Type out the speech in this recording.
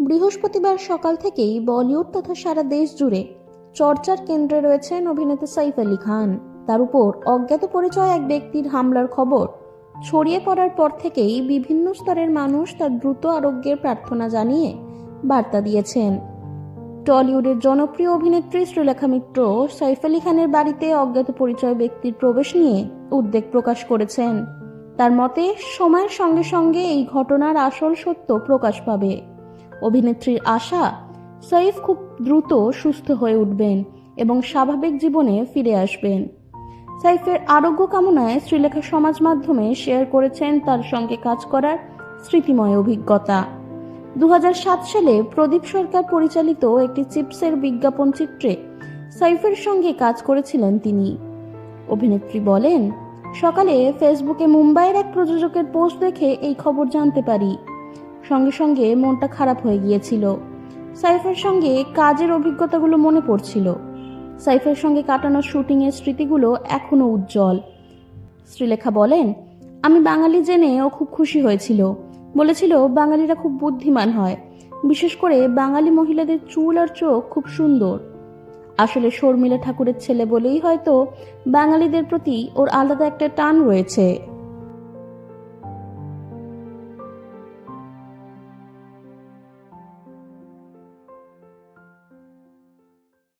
বৃহস্পতিবার সকাল থেকেই বলিউড তথা সারা দেশ জুড়ে চর্চার কেন্দ্রে রয়েছেন অভিনেতা সাইফ আলী খান। তার উপর অজ্ঞাত পরিচয় এক ব্যক্তির হামলার খবর ছড়িয়ে পড়ার পর থেকেই বিভিন্ন স্তরের মানুষ তার দ্রুত আরোগ্যের প্রার্থনা জানিয়ে বার্তা দিয়েছেন। টলিউডের জনপ্রিয় অভিনেত্রী শ্রীলেখা মিত্র সাইফ আলী খানের বাড়িতে অজ্ঞাত পরিচয় ব্যক্তির প্রবেশ নিয়ে উদ্বেগ প্রকাশ করেছেন। তার মতে, সময়ের সঙ্গে সঙ্গে এই ঘটনার আসল সত্য প্রকাশ পাবে। অভিনেত্রীর আশা, সাইফ খুব দ্রুত সুস্থ হয়ে উঠবেন এবং স্বাভাবিক জীবনে ফিরে আসবেন। সাইফের আরোগ্য কামনায় শ্রীলেখা সমাজ মাধ্যমে শেয়ার করেছেন তার সঙ্গে কাজ করার স্মৃতিময় অভিজ্ঞতা। দু হাজার সাত সালে প্রদীপ সরকার পরিচালিত একটি চিপসের বিজ্ঞাপন চিত্রে সাইফের সঙ্গে কাজ করেছিলেন তিনি। অভিনেত্রী বলেন, সকালে ফেসবুকে মুম্বাইয়ের এক প্রযোজকের পোস্ট দেখে এই খবর জানতে পারি। সঙ্গে সঙ্গে মনটা খারাপ হয়ে গিয়েছিল। সাইফের সঙ্গে কাজের অভিজ্ঞতাগুলো মনে পড়ছিল। সাইফের সঙ্গে কাটানো শুটিংয়ের স্মৃতিগুলো এখনও উজ্জ্বল। শ্রীলেখা বলেন, আমি বাঙালি জেনে ও খুব খুশি হয়েছিল। বলেছিল, বাঙালিরা খুব বুদ্ধিমান হয়। বিশেষ করে বাঙালি মহিলাদের চুল আর চোখ খুব সুন্দর। আসলে শর্মিলা ঠাকুরের ছেলে বলেই হয়তো বাঙালিদের প্রতি ওর আলাদা একটা টান রয়েছে।